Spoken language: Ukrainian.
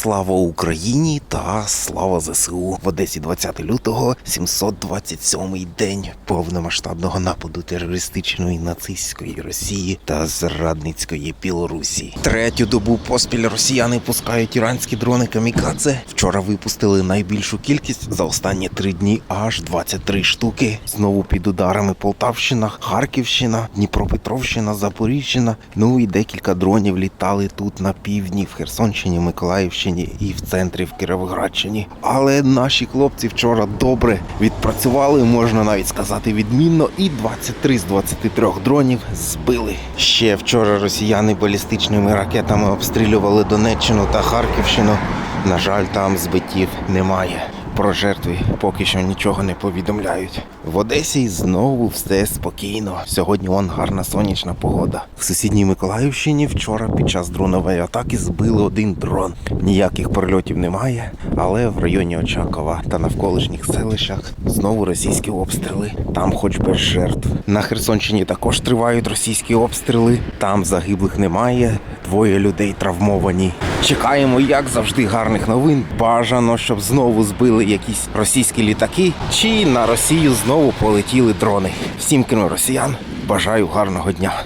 Слава Україні та слава ЗСУ в Одесі 20 лютого, 727-й день повномасштабного нападу терористичної нацистської Росії та зрадницької Білорусі. Третю добу поспіль росіяни пускають іранські дрони камікадзе. Вчора випустили найбільшу кількість за останні три дні аж 23 штуки. Знову під ударами Полтавщина, Харківщина, Дніпропетровщина, Запоріжжя. Ну і декілька дронів літали тут на півдні, в Херсонщині, Миколаївщині і в центрі в Кіровоградщині. Але наші хлопці вчора добре відпрацювали, можна навіть сказати відмінно, і 23 з 23 дронів збили. Ще вчора росіяни балістичними ракетами обстрілювали Донеччину та Харківщину. На жаль, там збиттів немає. Про жертви поки що нічого не повідомляють. В Одесі знову все спокійно. Сьогодні он гарна сонячна погода. В сусідній Миколаївщині вчора під час дронової атаки збили один дрон. Ніяких прильотів немає, але в районі Очакова та навколишніх селищах знову російські обстріли. Там хоч без жертв. На Херсонщині також тривають російські обстріли. Там загиблих немає. Двоє людей травмовані. Чекаємо, як завжди, гарних новин. Бажано, щоб знову збили якісь російські літаки, чи на Росію знову полетіли дрони. Всім кіно росіян. Бажаю гарного дня.